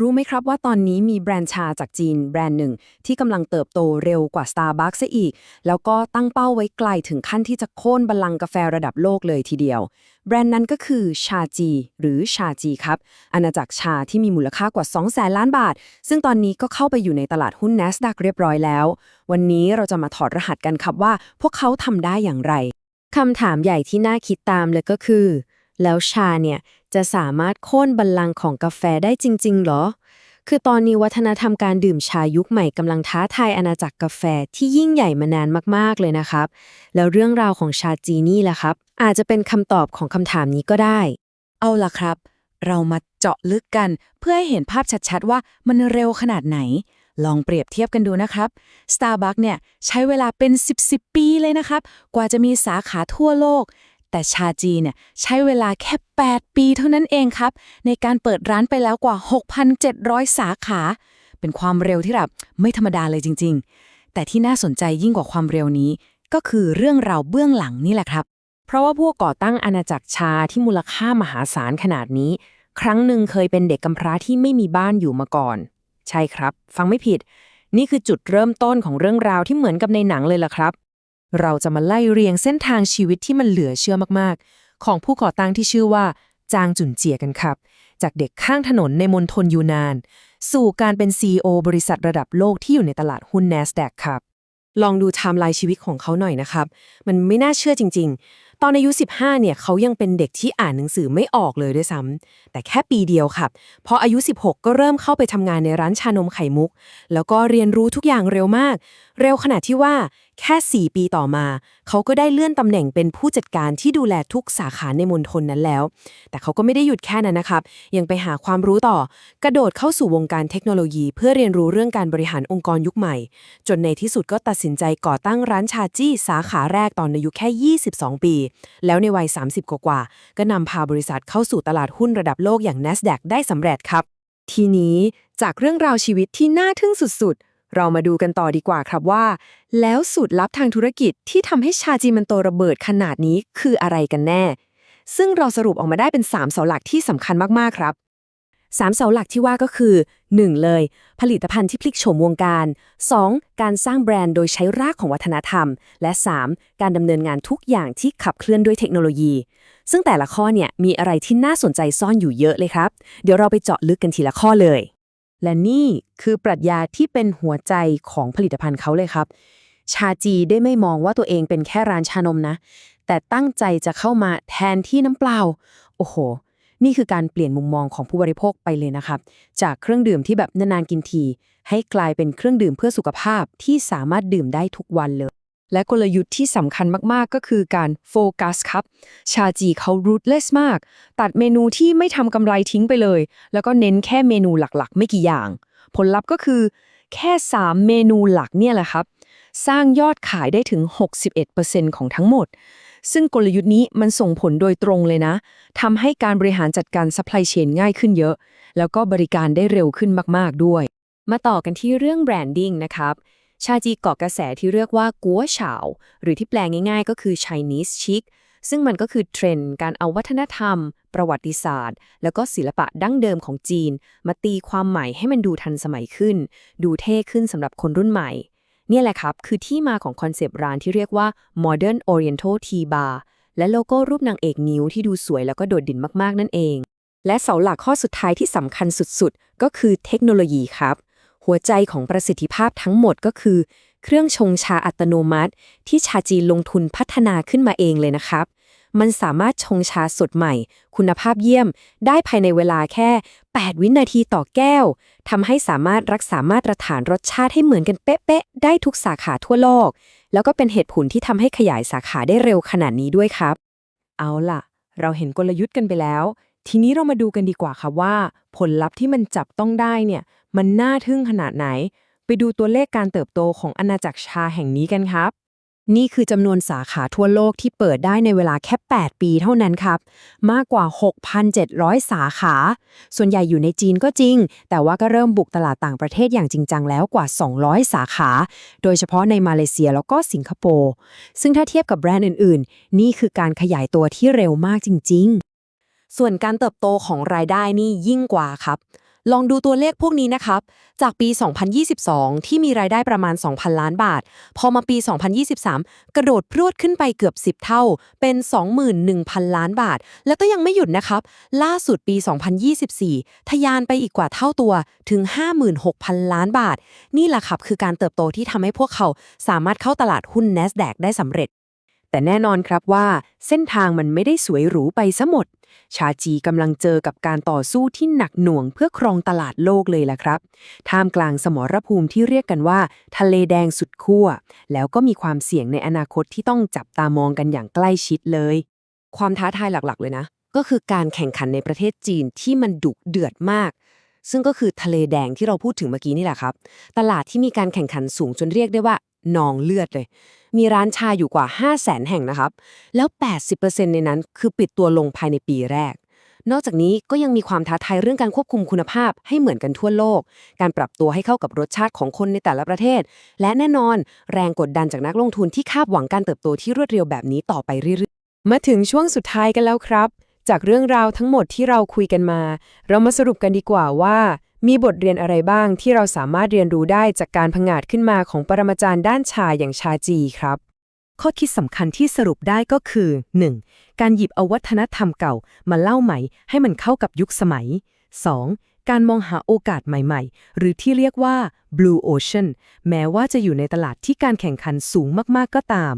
รู้ไหมครับว่าตอนนี้มีแบรนด์ชาจากจีนแบรนด์หนึ่ง ที่กำลังเติบโตเร็วกว่า Starbucks ซะอีก แล้วก็ตั้งเป้าไว้ไกลถึงขั้นที่จะโค่นบัลลังก์กาแฟระดับโลกเลยทีเดียว แบรนด์นั้นก็คือชาจี หรือชาจีครับ อาณาจักรชาที่มีมูลค่ากว่า2แสนล้านบาท ซึ่งตอนนี้ก็เข้าไปอยู่ในตลาดหุ้น NASDAQ เรียบร้อยแล้ว วันนี้เราจะมาถอดรหัสกันครับว่า พวกเขาทำได้อย่างไรคำถามใหญ่ที่น่าคิดตามเลยก็คือ แล้วชาเนี่ย จะสามารถโค่นบัลลังก์ของกาแฟได้จริง ๆ หรอ คือตอนนี้วัฒนธรรมการดื่มชายุคใหม่กำลังท้าทายอาณาจักรกาแฟที่ยิ่งใหญ่มานานมากๆเลยนะครับ แล้วเรื่องราวของชาจีนี่แหละครับ อาจจะเป็นคำตอบของคำถามนี้ก็ได้ เอาล่ะครับ เรามาเจาะลึกกันเพื่อให้เห็นภาพชัดๆว่ามันเร็วขนาดไหน ลองเปรียบเทียบกันดูนะครับ Starbucks เนี่ยใช้เวลาเป็น 10 10 ปีเลยนะครับ กว่าจะมีสาขาทั่วโลก แต่ชาจีเนี่ยใช้เวลาแค่ 8 ปีเท่านั้นเองครับ ในการเปิดร้านไปแล้วกว่า 6,700 สาขา เป็นความเร็วที่แบบไม่ธรรมดาเลยจริง ๆ แต่ที่น่าสนใจยิ่งกว่าความเร็วนี้ ก็คือเรื่องราวเบื้องหลังนี่แหละครับ เพราะว่าผู้ก่อตั้งอาณาจักรชาที่มูลค่ามหาศาลขนาดนี้ ครั้งหนึ่งเคยเป็นเด็กกำพร้าที่ไม่มีบ้านอยู่มาก่อน ใช่ครับ ฟังไม่ผิด นี่คือจุดเริ่มต้นของเรื่องราวที่เหมือนกับในหนังเลยล่ะครับ เราจะมาไล่เรียงเส้นทางชีวิตที่มันเหลือเชื่อมากๆ ของผู้ก่อตั้งที่ชื่อว่า จางจุนเจียกันครับ จากเด็กข้างถนนในมณฑลยูนาน สู่การเป็น CEO บริษัทระดับโลกที่อยู่ในตลาดหุ้น NASDAQ ครับ ลองดูไทม์ไลน์ชีวิตของเขาหน่อยนะครับ มันไม่น่าเชื่อจริง ๆ ตอนอายุ 15 เนี่ยเขายังเป็นเด็กที่อ่านหนังสือไม่ออกเลยด้วยซ้ำแต่แค่ปีเดียวครับ พออายุ 16 ก็เริ่มเข้าไปทำงานในร้านชานมไข่มุก แล้วก็เรียนรู้ทุกอย่างเร็วมาก เร็วขนาดที่ว่า แค่ 4 ปีต่อมา เขาก็ได้เลื่อนตำแหน่งเป็นผู้จัดการที่ดูแลทุกสาขาในมณฑลนั้นแล้ว แต่เขาก็ไม่ได้หยุดแค่นั้นนะครับ ยังไปหาความรู้ต่อ กระโดดเข้าสู่วงการเทคโนโลยี เพื่อเรียนรู้เรื่องการบริหารองค์กรยุคใหม่ จนในที่สุดก็ตัดสินใจก่อตั้งร้านชาจี้สาขาแรกตอนอายุแค่ 22 ปี แล้วในวัย 30 กว่าก็นำพาบริษัทเข้าสู่ตลาดหุ้นระดับโลกอย่าง NASDAQ ได้สำเร็จครับ ทีนี้จากเรื่องราวชีวิตที่น่าทึ่งสุดๆ เรามาดูกันต่อดีกว่าครับว่า แล้วสูตรลับทางธุรกิจที่ทำให้ชาจีมันโตระเบิดขนาดนี้คืออะไรกันแน่ ซึ่งเราสรุปออกมาได้เป็น 3 เสาหลักที่สำคัญมากๆครับสามเสาหลักที่ว่าก็คือ 1. เลย ผลิตภัณฑ์ที่พลิกโฉมวงการ 2. การสร้างแบรนด์โดยใช้รากของวัฒนธรรม และ 3. การดำเนินงานทุกอย่างที่ขับเคลื่อนด้วยเทคโนโลยี ซึ่งแต่ละข้อเนี่ยมีอะไรที่น่าสนใจซ่อนอยู่เยอะเลยครับ เดี๋ยวเราไปเจาะลึกกันทีละข้อเลย และนี่คือปรัชญาที่เป็นหัวใจของผลิตภัณฑ์เขาเลยครับ ชาจีได้ไม่มองว่าตัวเองเป็นแค่ร้านชานมนะ แต่ตั้งใจจะเข้ามาแทนที่น้ำเปล่า โอ้โห นี่คือการเปลี่ยนมุมมองของผู้บริโภคไปเลยนะครับ จากเครื่องดื่มที่แบบนานๆกินที ให้กลายเป็นเครื่องดื่มเพื่อสุขภาพที่สามารถดื่มได้ทุกวันเลย และกลยุทธ์ที่สำคัญมากๆ ก็คือการโฟกัสครับ ชาจีเขา ruthless มาก ตัดเมนูที่ไม่ทำกำไรทิ้งไปเลย แล้วก็เน้นแค่เมนูหลักๆ ไม่กี่อย่าง ผลลัพธ์ก็คือ แค่ 3 เมนูหลักเนี่ยแหละครับ สร้างยอดขายได้ถึง 61%ของทั้งหมด ซึ่งกลยุทธ์นี้มันส่งผลโดยตรงเลยนะทำให้การบริหารจัดการ supply chain ง่ายขึ้นเยอะ แล้วก็บริการได้เร็วขึ้นมากๆด้วย มาต่อกันที่เรื่องแบรนดิ้งนะครับ ชาจีเกาะกระแสที่เรียกว่ากัวเฉาหรือที่แปลง่ายๆ ก็คือ Chinese chic ซึ่งมันก็คือเทรนด์การเอาวัฒนธรรม ประวัติศาสตร์ แล้วก็ศิลปะดั้งเดิมของจีน มาตีความใหม่ให้มันดูทันสมัยขึ้น ดูเท่ขึ้นสำหรับคนรุ่นใหม่ เนี่ยแหละครับ คือที่มาของคอนเซปต์ร้านที่เรียกว่า Modern Oriental Tea Bar และโลโก้รูปนางเอกนิ้วที่ดูสวยแล้วก็โดดเด่นมากๆนั่นเอง และเสาหลักข้อสุดท้ายที่สำคัญสุดๆ ก็คือเทคโนโลยีครับ หัวใจของประสิทธิภาพทั้งหมดก็คือ เครื่องชงชาอัตโนมัติ ที่ชาจีนลงทุนพัฒนาขึ้นมาเองเลยนะครับ มันสามารถชงชาสดใหม่ คุณภาพเยี่ยม ได้ภายในเวลาแค่ 8 วินาทีต่อแก้วทำให้สามารถรักษามาตรฐานรสชาติให้เหมือนกันเป๊ะๆได้ทุกสาขาทั่วโลก แล้วก็เป็นเหตุผลที่ทำให้ขยายสาขาได้เร็วขนาดนี้ด้วยครับ เอาล่ะ เราเห็นกลยุทธ์กันไปแล้ว ทีนี้เรามาดูกันดีกว่าครับว่า ผลลัพธ์ที่มันจับต้องได้เนี่ย มันน่าทึ่งขนาดไหน ไปดูตัวเลขการเติบโตของอาณาจักรชาแห่งนี้กันครับ นี่คือจำนวนสาขาทั่วโลกที่เปิดได้ในเวลาแค่ 8 ปีเท่านั้นครับ มากกว่า 6,700 สาขา ส่วนใหญ่อยู่ในจีนก็จริง แต่ว่าก็เริ่มบุกตลาดต่างประเทศอย่างจริงจังแล้วกว่า 200 สาขา โดยเฉพาะในมาเลเซียแล้วก็สิงคโปร์ซึ่งถ้าเทียบกับแบรนด์อื่น ๆ นี่คือการขยายตัวที่เร็วมากจริง ๆ ส่วนการเติบโตของรายได้นี่ยิ่งกว่าครับ ลองดูตัวเลขพวกนี้นะครับ จากปี 2022 ที่มีรายได้ประมาณ 2,000 ล้านบาท พอมาปี 2023 กระโดดพรวดขึ้นไปเกือบ 10 เท่า เป็น 21,000 ล้านบาท แล้วก็ยังไม่หยุดนะครับ ล่าสุดปี 2024 ทะยานไปอีกกว่าเท่าตัวถึง 56,000 ล้านบาท นี่แหละครับคือการเติบโตที่ทำให้พวกเขาสามารถเข้าตลาดหุ้น NASDAQ ได้สำเร็จ แต่แน่นอนครับว่าเส้นทางมันไม่ได้สวยหรูไปซะหมด ชาจีกำลังเจอกับการต่อสู้ที่หนักหน่วงเพื่อครองตลาดโลกเลยล่ะครับ ท่ามกลางสมรภูมิที่เรียกกันว่า ทะเลแดงสุดขั้ว แล้วก็มีความเสี่ยงในอนาคตที่ต้องจับตามองกันอย่างใกล้ชิดเลย ความท้าทายหลักๆ เลยนะ ก็คือการแข่งขันในประเทศจีนที่มันดุเดือดมาก ซึ่งก็คือทะเลแดงที่เราพูดถึงเมื่อกี้นี่แหละครับ ตลาดที่มีการแข่งขันสูงจนเรียกได้ว่า นองเลือดเลย มีร้านชาอยู่กว่า 5 0 0แสนแห่งนะครับ แล้ว 80%ในนั้นคือปิดตัวลงภายในปีแรก นอกจากนี้ก็ยังมีความท้าทายเรื่องการควบคุมคุณภาพให้เหมือนกันทั่วโลก การปรับตัวให้เข้ากับรสชาติของคนในแต่ละประเทศ และแน่นอนแรงกดดันจากนักลงทุนที่คาดหวังการเติบโตที่รวดเร็วแบบนี้ต่อไปเรื่อยๆ มาถึงช่วงสุดท้ายกันแล้วครับ จากเรื่องราวทั้งหมดที่เราคุยกันมา เรามาสรุปกันดีกว่าว่า มีบทเรียนอะไรบ้างที่เราสามารถเรียนรู้ได้จากการผงาดขึ้นมาของปรมาจารย์ด้านชาอย่างชาจีครับ ข้อคิดสำคัญที่สรุปได้ก็คือ 1. การหยิบเอาวัฒนธรรมเก่ามาเล่าใหม่ให้มันเข้ากับยุคสมัย 2. การมองหาโอกาสใหม่ๆ หรือที่เรียกว่า blue ocean แม้ว่าจะอยู่ในตลาดที่การแข่งขันสูงมากๆก็ตาม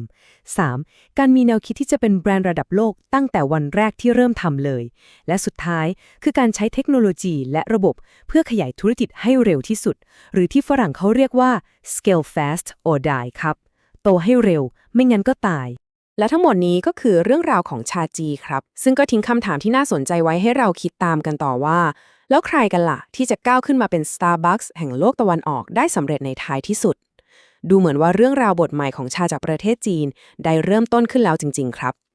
3. การมีแนวคิดที่จะเป็นแบรนด์ระดับโลกตั้งแต่วันแรกที่เริ่มทำเลย และสุดท้ายคือการใช้เทคโนโลยีและระบบเพื่อขยายธุรกิจให้เร็วที่สุด หรือที่ฝรั่งเขาเรียกว่า scale fast or die ครับ โตให้เร็ว ไม่งั้นก็ตาย และทั้งหมดนี้ก็คือเรื่องราวของชาจีครับ ซึ่งก็ทิ้งคำถามที่น่าสนใจไว้ให้เราคิดตามกันต่อว่า แล้วใครกันล่ะ ที่จะก้าวขึ้นมาเป็น Starbucks แห่งโลกตะวันออกได้สำเร็จในท้ายที่สุด ดูเหมือนว่าเรื่องราวบทใหม่ของชาจากประเทศจีน ได้เริ่มต้นขึ้นแล้วจริง ๆ ครับ